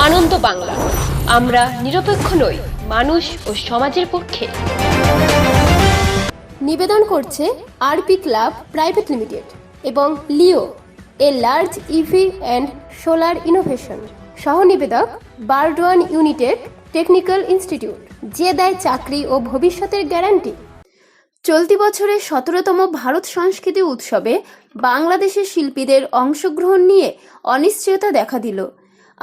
আনন্দ বাংলা। আমরা নিরপেক্ষ নই, মানুষ ও সমাজের পক্ষে। নিবেদন করছে আরপি ক্লাব প্রাইভেট লিমিটেড এবং Leo, a large EV and solar innovation. সহ নিবেদক বারডোয়ান ইউনিটেড টেকনিক্যাল ইনস্টিটিউট, যে দেয় চাকরি ও ভবিষ্যতের গ্যারান্টি। চলতি বছরের সতেরোতম ভারত সংস্কৃতি উৎসবে বাংলাদেশের শিল্পীদের অংশগ্রহণ নিয়ে অনিশ্চয়তা দেখা দিল।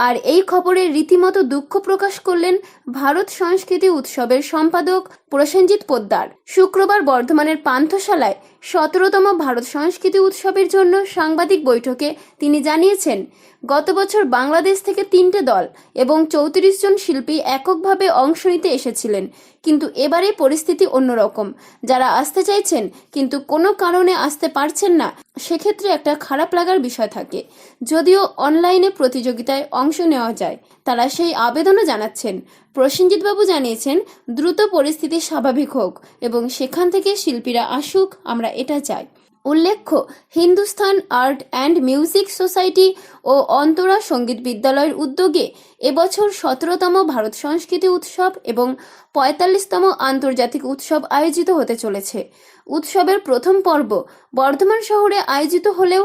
আর এই খবরে রীতিমতো দুঃখ প্রকাশ করলেন ভারত সংস্কৃতি উৎসবের সম্পাদক প্রসেনজিৎ পোদ্দার। শুক্রবার বর্ধমানের পান্থশালায় সতেরোতম ভারত সংস্কৃতি উৎসবের জন্য সাংবাদিক বৈঠকে তিনি জানিয়েছেন, গত বছর বাংলাদেশ থেকে তিনটে দল এবং চৌত্রিশ জন শিল্পী এককভাবে অংশ নিতে এসেছিলেন, কিন্তু এবারে পরিস্থিতি অন্যরকম। যারা আসতে চাইছেন, কিন্তু কোনো কারণে আসতে পারছেন না সেক্ষেত্রে একটা খারাপ লাগার বিষয় থাকে। যদিও অনলাইনে প্রতিযোগিতায় অংশ নেওয়া যায়, তারা সেই আবেদনও জানাচ্ছেন। প্রসেনজিৎবাবু জানিয়েছেন, দ্রুত পরিস্থিতি স্বাভাবিক হোক এবং সেখান থেকে শিল্পীরা আসুক, আমরা এটা চাই। উল্লেখ্য, Hindustan art and music society ও অন্তরা সংগীত বিদ্যালয়ের উদ্যোগে এবছর সতেরোতম ভারত সংস্কৃতি উৎসব এবং পঁয়তাল্লিশতম আন্তর্জাতিক উৎসব আয়োজিত হতে চলেছে। উৎসবের প্রথম পর্ব বর্ধমান শহরে আয়োজিত হলেও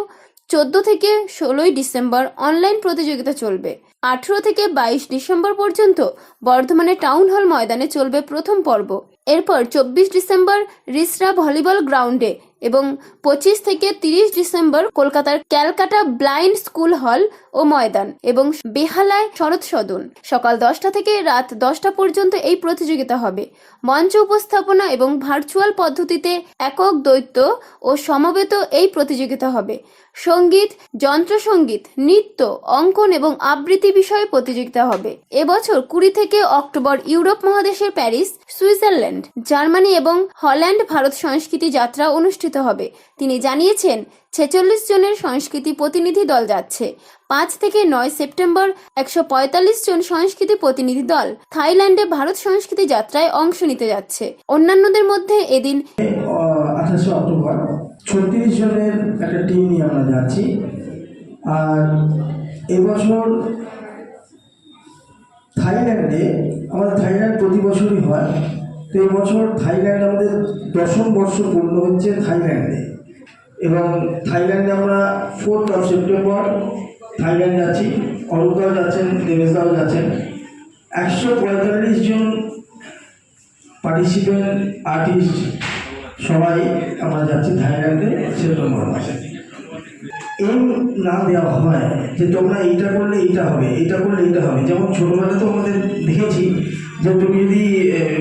চোদ্দ থেকে ষোলোই ডিসেম্বর অনলাইন প্রতিযোগিতা চলবে। আঠেরো থেকে বাইশ ডিসেম্বর পর্যন্ত বর্ধমানে টাউন হল ময়দানে চলবে প্রথম পর্ব। এরপর চব্বিশ ডিসেম্বর রিসরা ভলিবল গ্রাউন্ডে এবং পঁচিশ থেকে তিরিশ ডিসেম্বর কলকাতার ক্যালকাটা ব্লাইন্ড স্কুল হল ও ময়দান এবং বেহালায় শরৎ সদন। সকাল দশটা থেকে রাত দশটা পর্যন্ত এই প্রতিযোগিতা হবে। মঞ্চ উপস্থাপনা এবং ভার্চুয়াল পদ্ধতিতে একক দ্বৈত ও সমবেত এই প্রতিযোগিতা হবে। সংগীত, যন্ত্রসঙ্গীত, নৃত্য, অঙ্কন এবং আবৃত্তি বিষয়ে প্রতিযোগিতা হবে। এবছর কুড়ি থেকে অক্টোবর ইউরোপ মহাদেশের প্যারিস, সুইজারল্যান্ড। জার্মানি এবং হল্যান্ড ভারত সংস্কৃতি যাত্রা অনুষ্ঠিত হবে। তিনি জানিয়েছেন, ছেচল্লিশ জনের সংস্কৃতি প্রতিনিধি দল যাচ্ছে। পাঁচ থেকে নয় সেপ্টেম্বর একশো পঁয়তাল্লিশ জন সংস্কৃতি প্রতিনিধি দল থাইল্যান্ডে ভারত সংস্কৃতি যাত্রায় অংশ নিতে যাচ্ছে। অন্যান্যদের মধ্যে এদিন ছত্রিশ জনের একটা টিম নিয়ে আমরা যাচ্ছি। আর এবছর থাইল্যান্ডে, আমাদের থাইল্যান্ড প্রতি বছরই হয় তো এবছর থাইল্যান্ড আমাদের দশম বর্ষ পূর্ণ হচ্ছে থাইল্যান্ডে। এবং থাইল্যান্ডে আমরা ফোর্থ অফ সেপ্টেম্বর থাইল্যান্ড যাচ্ছি অরূপদাও যাচ্ছেন দেবেশদাও যাচ্ছেন। একশো পঁয়তাল্লিশ জন পার্টিসিপেন্ট আর্টিস্ট সবাই আমরা যাচ্ছি থাইল্যান্ডে সেপ্টেম্বর মাসে। এম না দেওয়া হয় যে তোমরা এইটা করলে এইটা হবে, এইটা করলে এইটা হবে। যেমন ছোটোবেলা তো আমাদের দেখেছি যে তুমি যদি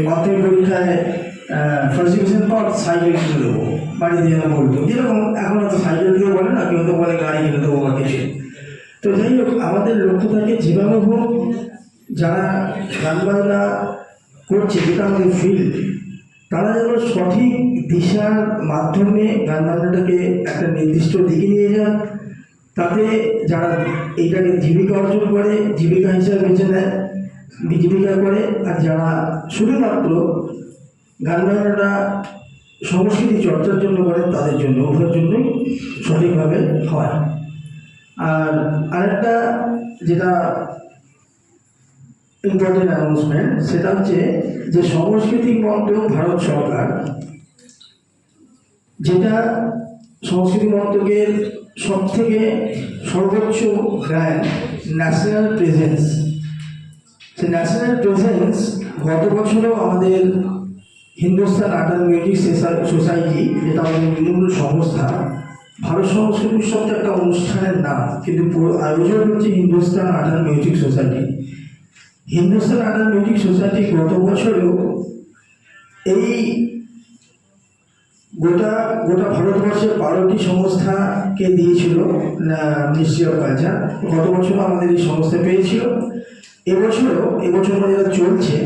মাধ্যমিক পরীক্ষায় ফার্স্ট ডিভিশন পাও সাইকেল কিনে দেবো, বাড়ি দিয়ে না বলতো। যেরকম এখন তো সাইকেল দিয়ে বলে না, কেউ তো বলে গাড়ি কিনে দেবো বা কিছু। তো যাই হোক, আমাদের লক্ষ্য থাকে যেভাবে হোক যারা গান বাজনা করছে, যেটা আমাদের ফিল্ড তারা যেন সঠিক দিশার মাধ্যমে গান বাজনাটাকে একটা নির্দিষ্ট দিকে নিয়ে যান। তাতে যারা এটাকে জীবিকা অর্জন করে, জীবিকা হিসাবে বেছে নেয়, জীবিকা করে, আর যারা শুধুমাত্র গান বাজনাটা সংস্কৃতি চর্চার জন্য করে, তাদের জন্য, উভয়ের জন্যই সঠিকভাবে হয়। আর আরেকটা যেটা ইম্পর্টেন্ট অ্যানাউন্সমেন্ট সেটা হচ্ছে যে সাংস্কৃতিক মন্ত্রক ভারত সরকার, যেটা সংস্কৃতি মন্ত্রকের সব থেকে সর্বোচ্চ গ্র্যান্ড ন্যাশনাল প্রেজেন্স সে ন্যাশনাল প্রেজেন্স গত বছরও আমাদের হিন্দুস্তান আর্ট মিউজিক সোসাইটি যেটা আমাদের মূল সংস্থা, ভারত সংস্কৃতি উৎসব একটা অনুষ্ঠানের নাম, কিন্তু আয়োজন হচ্ছে Hindustan art music society Hindustan music society গত বছরেও এই গোটা গোটা ভারতবর্ষের বারোটি সংস্থাকে দিয়েছিল মিনিস্ট্রি অফ কালচার গত বছর আমাদের এই সংস্থা পেয়েছিল। এবছরও, এবছর যেটা চলছে,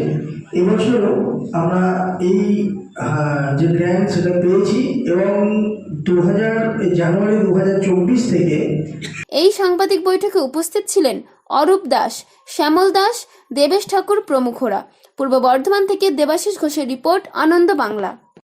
এবছরও আমরা এই যে গ্র্যান্ড সেটা পেয়েছি এবং দু হাজার জানুয়ারি দু হাজার চব্বিশ থেকে এই সাংবাদিক বৈঠকে উপস্থিত ছিলেন অরূপ দাস, শ্যামল দাস, দেবেশ ঠাকুর প্রমুখরা। পূর্ব বর্ধমান থেকে দেবাশিস ঘোষের রিপোর্ট, আনন্দ বাংলা।